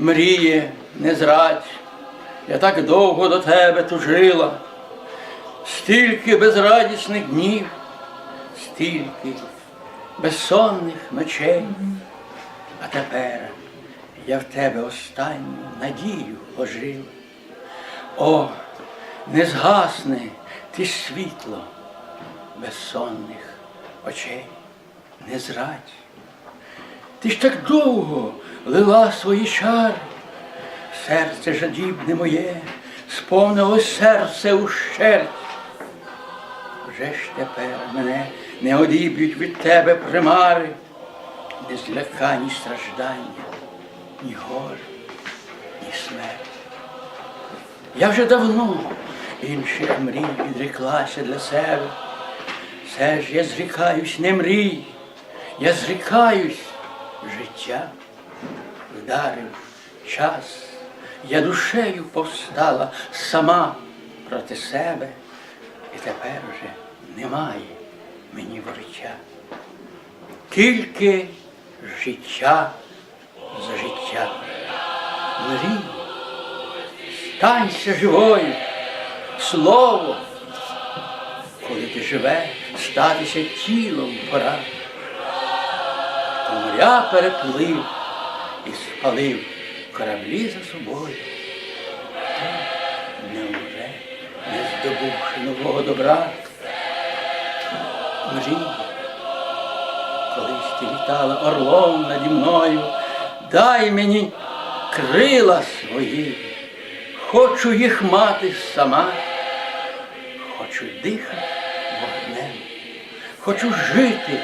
мріє, не зрадь, я так довго до тебе тужила, стільки безрадісних днів, стільки безсонних ночей, а тепер я в тебе останню надію вложила. О, не згасне ти світло безсонних очей, не зрадь. Ти ж так довго лила свої чари, серце жадібне моє, сповнилось серце ущерть. Вже ж тепер мене не одіб'ють від тебе примари, не злякані страждання, ні горе, ні смерть. Я вже давно інших мрій відреклася для себе. Все ж я зрікаюсь не мрій, я зрікаюсь життя. Вдарив час, я душею повстала сама проти себе, і тепер вже немає мені вороття. Тільки життя за життя. Мрій, станься живою, слово, коли ти живе, статися тілом пора. Моря переплив і спалив кораблі за собою. Ти не умре, не здобувши нового добра. Мрій, колись ти літала орлом наді мною, дай мені крила свої, хочу їх мати сама, хочу дихати вогнем, хочу жити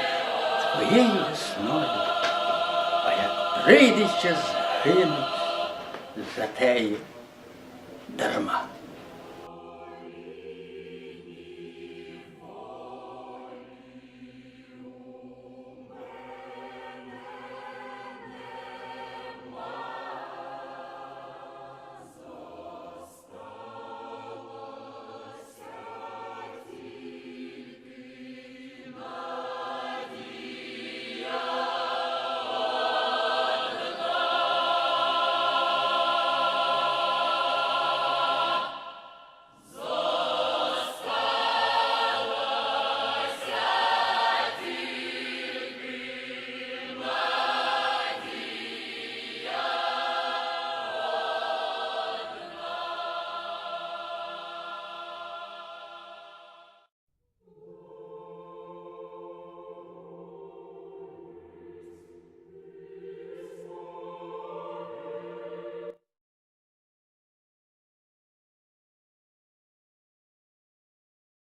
твоєю весною, а як прийдеться згинуть за теї дарма.